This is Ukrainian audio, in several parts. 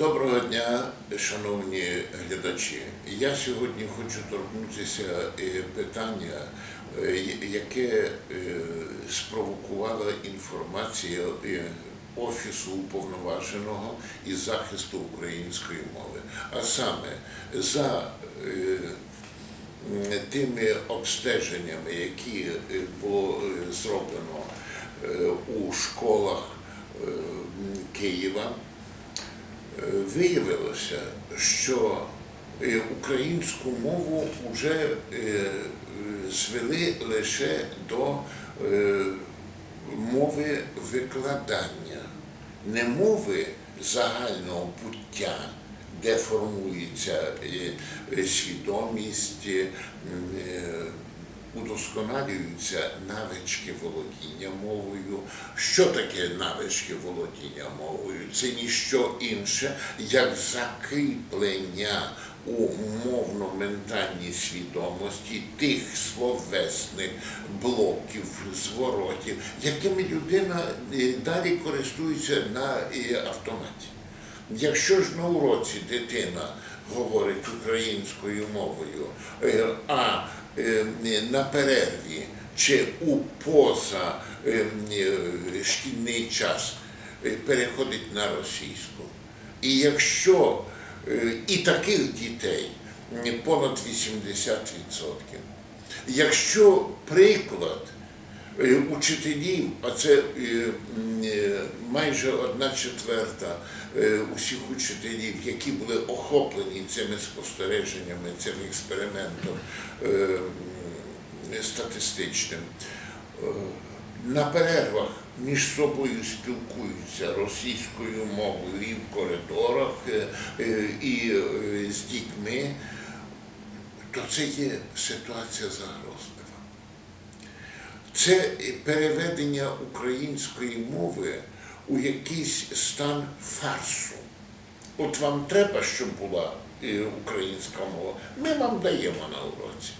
Доброго дня, шановні глядачі. Я сьогодні хочу торкнутися е, питання, е, яке е, спровокувала інформація Офісу уповноваженого із захисту української мови. А саме за тими обстеженнями, які було зроблено у школах Києва, виявилося, що е, українську мову вже е, звели лише до е, мови викладання, не мови загального буття, де формується свідомість, удосконалюються навички володіння мовою. Що таке навички володіння мовою? Це ніщо інше, як закріплення у мовно-ментальній свідомості тих словесних блоків, зворотів, якими людина е, далі користується на е, автоматі. Якщо ж на уроці дитина говорить українською мовою, е, а на перерві чи у поза е, е, шкільний час е, переходить на російську, і якщо е, і таких дітей понад 80%, якщо приклад е, учителів, а це е, е, майже одна четверта е, усіх учителів, які були охоплені цими спостереженнями, цим експериментом е, статистичним, е, на перервах між собою спілкуються російською мовою і в коридорах, е, е, і е, з дітьми, то це є ситуація загрозлива. Це переведення української мови у якийсь стан фарсу. От вам треба, щоб була е, українська мова, ми вам даємо на уроці.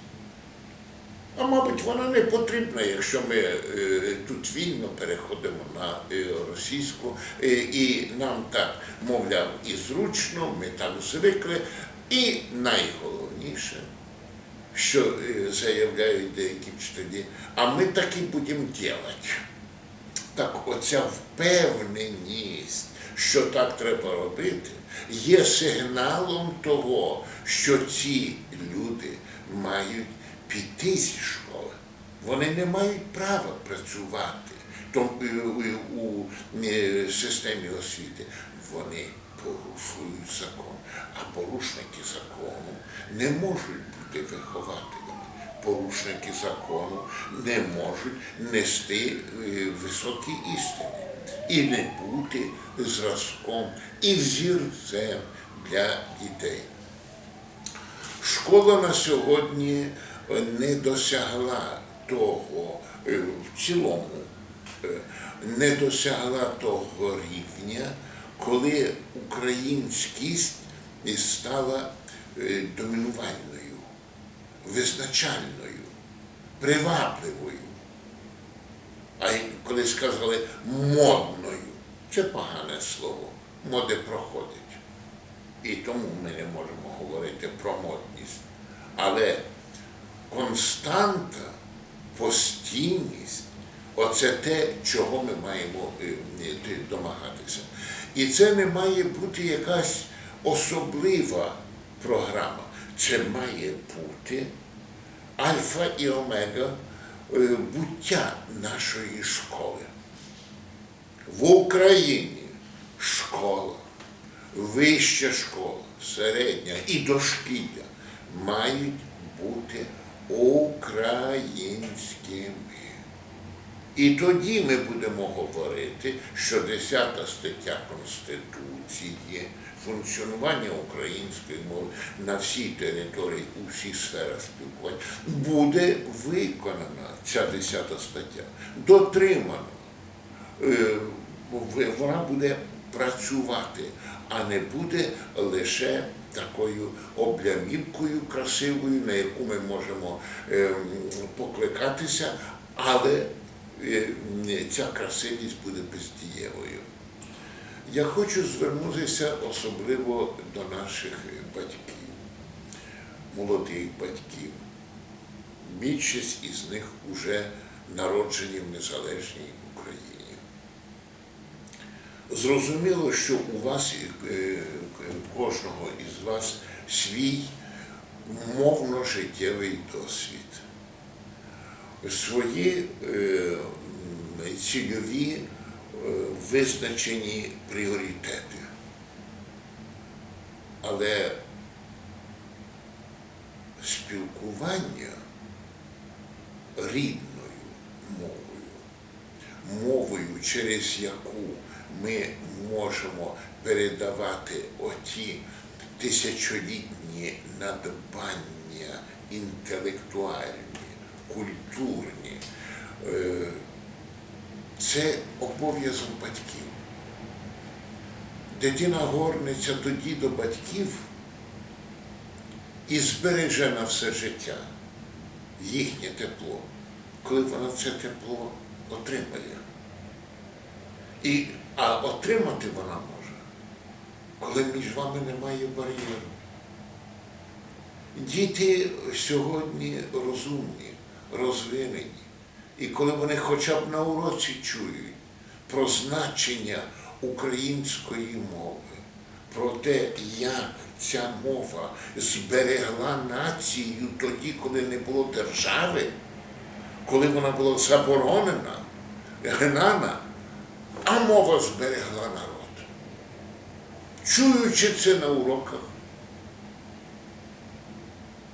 А мабуть, вона не потрібна, якщо ми е, тут вільно переходимо на е, російську, і нам так, мовляв, і зручно, ми так звикли. І найголовніше, що е, заявляють деякі вчителі, а ми так і будемо робити. Так оця впевненість, що так треба робити, є сигналом того, що ці люди мають піти зі школи. Вони не мають права працювати е, у- е, системі освіти. Вони порушують закон, а порушники закону не можуть бути вихователями. Порушники закону не можуть нести е, високі істини і не бути зразком і взірцем для дітей. Школа на сьогодні е, не досягла того е, в цілому, не досягла того рівня, коли українськість стала е, домінувальною, визначальною, привабливою. А коли сказали модною, це погане слово. Моди проходить. І тому ми не можемо говорити про модність. Але константа, постійність оце те, чого ми маємо е, домагатися. І це не має бути якась особлива програма. Це має бути альфа і омега е, буття нашої школи. В Україні школа, вища школа, середня і дошкілля мають бути українськими. І тоді ми будемо говорити, що 10 стаття Конституції функціонування української мови на всій території, у всіх сферах спілкування буде виконана ця 10 стаття, дотримана. Е, вона буде працювати, а не буде лише такою облямівкою красивою, на яку ми можемо ем, покликатися, але ця красивість буде бездієвою. Я хочу звернутися особливо до наших батьків, молодих батьків. Більшість із них вже народжені в незалежній Україні. Зрозуміло, що у вас, е, е, кожного із вас, свій мовно-життєвий досвід, свої е, цільові е, визначені пріоритети. Але спілкування рідною мовою, мовою, через яку ми можемо передавати оті тисячолітні надбання інтелектуальні, культурні, е, це обов'язок батьків. Дитина горниться тоді до батьків і збереже на все життя їхнє тепло, коли вона це тепло отримає. І, а отримати вона може, коли між вами немає бар'єру. Діти сьогодні розумні, розвинені. І коли вони хоча б на уроці чують про значення української мови, про те, як ця мова зберегла націю тоді, коли не було держави, коли вона була заборонена, гнана, а мова зберегла народ. Чуючи це на уроках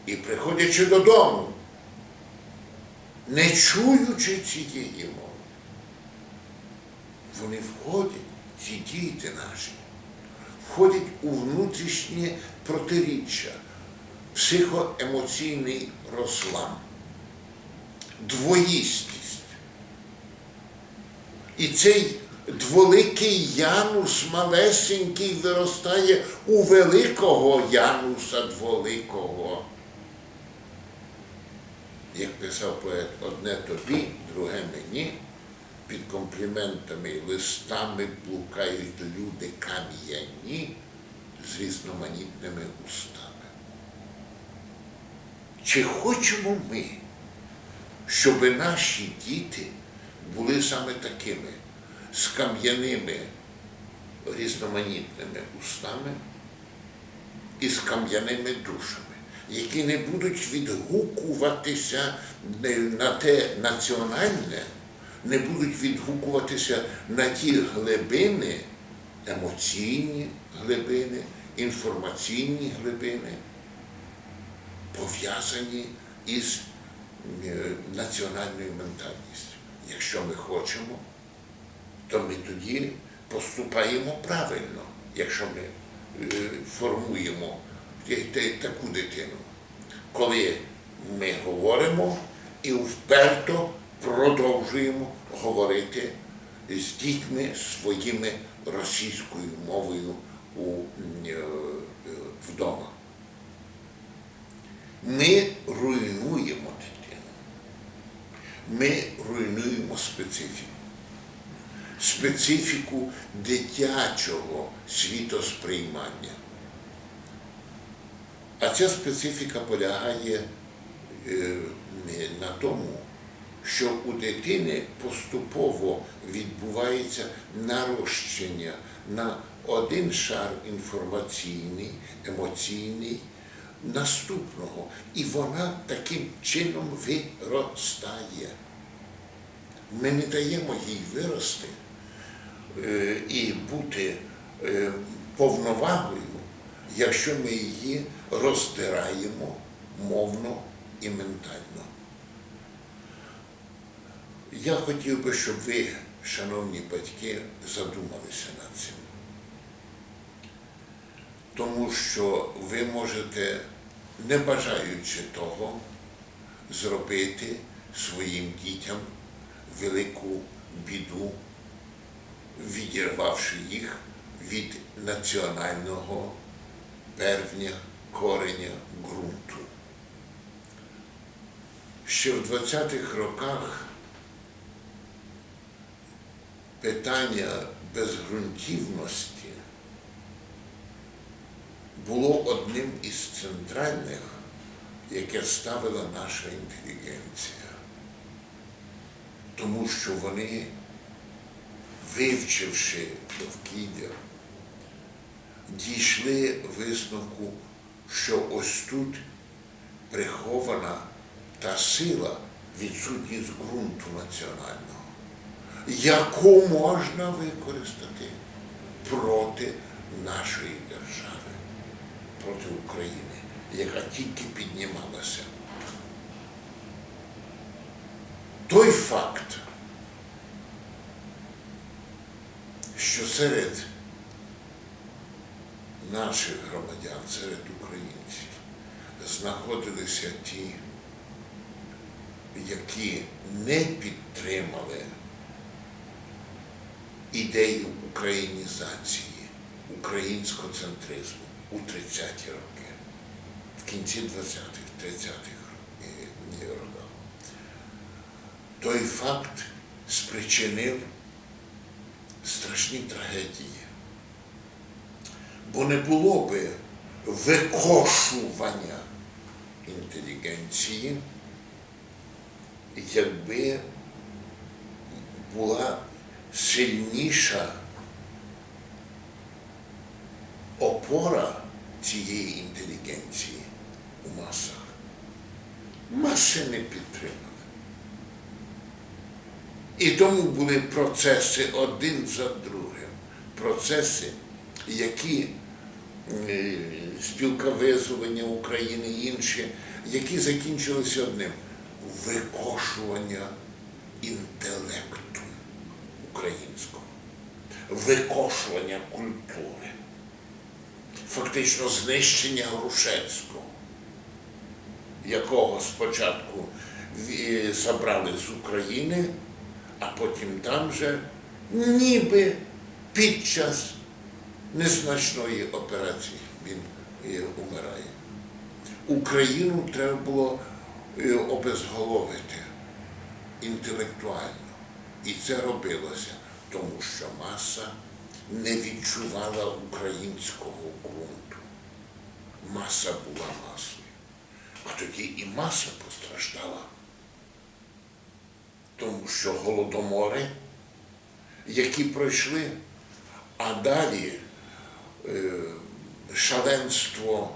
і приходячи додому, не чуючи цієї мови, вони входять, ці діти наші, входять у внутрішнє протиріччя, психоемоційний розлам, двоїстість. І цей дволикий Янус малесенький виростає у великого Януса дволикого. Як писав поет, одне тобі, друге мені, під компліментами і листами блукають люди кам'яні з різноманітними устами. Чи хочемо ми, щоб наші діти були саме такими, з кам'яними різноманітними устами і з кам'яними душами? Які не будуть відгукуватися на те національне, не будуть відгукуватися на ті глибини, емоційні глибини, інформаційні глибини, пов'язані із е, національною ментальністю. Якщо ми хочемо, то ми тоді поступаємо правильно, якщо ми е, формуємо таку дитину, коли ми говоримо і вперто продовжуємо говорити з дітьми своїми російською мовою е, вдома. Ми руйнуємо дитину. Ми руйнуємо специфіку. Специфіку дитячого світосприймання. А ця специфіка полягає е, на тому, що у дитини поступово відбувається нарощення на один шар інформаційний, емоційний наступного. І вона таким чином виростає. Ми не даємо їй вирости е, і бути е, повновагою, якщо ми її роздираємо мовно і ментально. Я хотів би, щоб ви, шановні батьки, задумалися над цим. Тому що ви можете, не бажаючи того, зробити своїм дітям велику біду, відірвавши їх від національного первня, кореня, ґрунту. Ще в 20-х роках питання безґрунтівності було одним із центральних, яке ставила наша інтелігенція. Тому що вони, вивчивши довкілля, дійшли висновку, що ось тут прихована та сила, відсутність ґрунту національного, яку можна використати проти нашої держави, проти України, яка тільки піднімалася. Той факт, що серед наших громадян, серед українців знаходилися ті, які не підтримали ідею українізації, українського центризму у 30-ті роки, в кінці 20-х, 30-х роках. Той факт спричинив страшні трагедії. Бо не було би викошування інтелігенції, якби була сильніша опора цієї інтелігенції у масах. Маси не підтримали. І тому були процеси один за другим. Процеси, які е, спілка України і інші, які закінчилися одним викошування інтелекту українського, викошування культури, фактично знищення Грушевського, якого спочатку забрали з України, а потім там же ніби під час незначної операції він е, умирає. Україну треба було е, обезголовити інтелектуально. І це робилося, тому що маса не відчувала українського ґрунту. Маса була масою. А тоді і маса постраждала. Тому що голодомори, які пройшли, а далі шаленство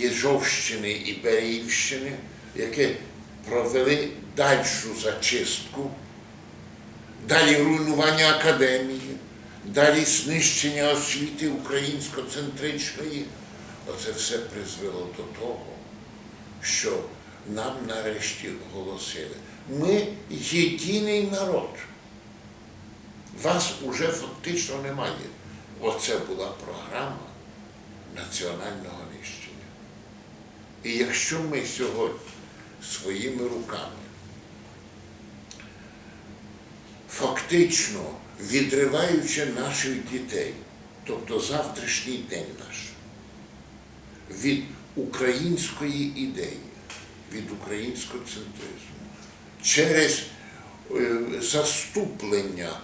Єжовщини і Беріївщини, яке провели дальшу зачистку, далі руйнування академії, далі знищення освіти українсько-центричної. Оце все призвело до того, що нам нарешті оголосили. Ми єдиний народ. Вас уже фактично немає. Оце була програма національного нищення. І якщо ми сьогодні своїми руками фактично відриваючи наших дітей, тобто завтрашній день наш, від української ідеї, від українського центризму, через е, заступлення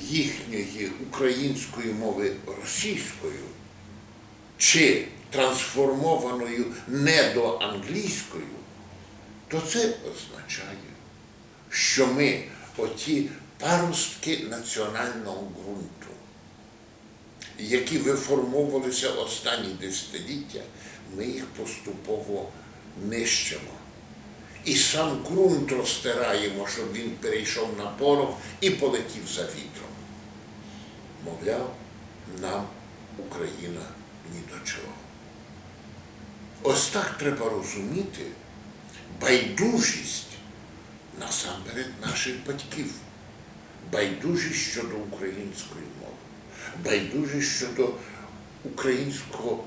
їхньої української мови російською чи трансформованою недоанглійською, то це означає, що ми оті паростки національного ґрунту, які виформовувалися останні десятиліття, ми їх поступово нищимо. І сам ґрунт розтираємо, щоб він перейшов на порох і полетів за вітром. Мовляв, нам Україна ні до чого. Ось так треба розуміти байдужість насамперед наших батьків, байдужість щодо української мови, байдужість щодо українського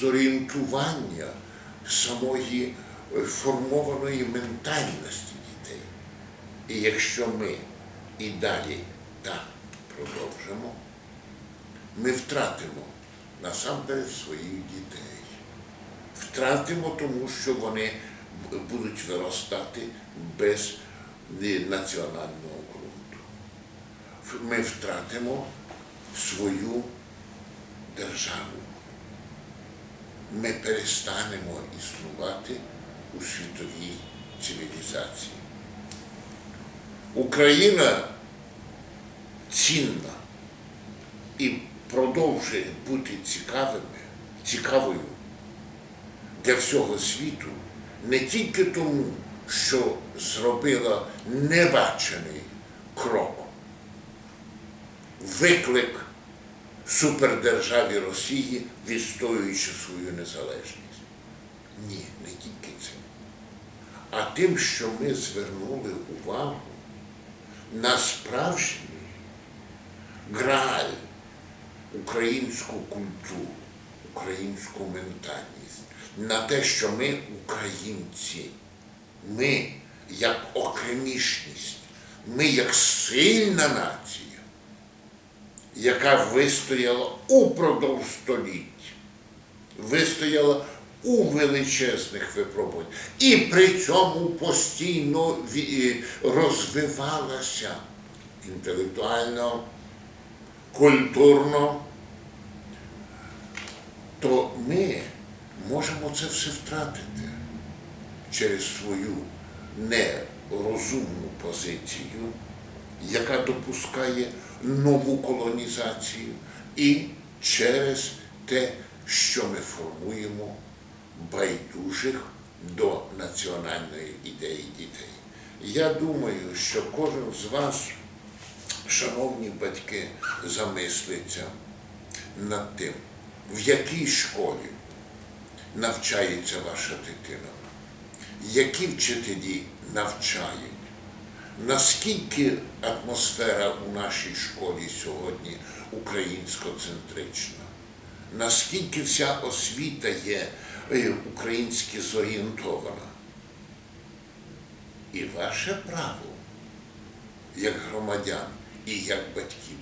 зорієнтування самої формованої ментальності дітей. І якщо ми і далі так продовжимо, ми втратимо насамперед своїх дітей. Втратимо, тому що вони будуть виростати без е, національного ґрунту. ми втратимо свою державу. Ми перестанемо існувати у світовій цивілізації. Україна цінна і продовжує бути цікавими, цікавою для всього світу не тільки тому, що зробила небачений крок, виклик супердержаві Росії, відстоюючи свою незалежність. Ні, не тільки цим, а тим, що ми звернули увагу на справжній грааль українську культуру, українську ментальність, на те, що ми українці, ми як окремішність, ми як сильна нація, яка вистояла упродовж століть, вистояла у величезних випробуваннях і при цьому постійно розвивалася інтелектуально, культурно, то ми можемо це все втратити через свою нерозумну позицію, яка допускає нову колонізацію, і через те, що ми формуємо байдужих до національної ідеї дітей. Я думаю, що кожен з вас, шановні батьки, замислиться над тим, в якій школі навчається ваша дитина, які вчителі навчають, наскільки атмосфера у нашій школі сьогодні українсько-центрична, наскільки вся освіта є е, українськи зорієнтована. І ваше право, як громадян і як батьків,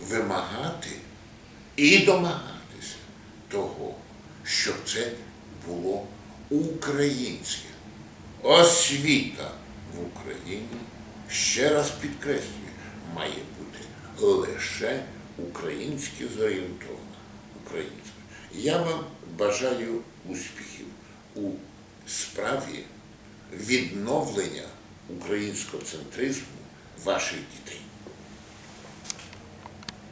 вимагати і домагатися того, щоб це було українське. Освіта в Україні, ще раз підкреслюю, має бути лише українськи зорієнтована. Українська. Я вам бажаю успіхів у справі відновлення українського центризму ваших дітей.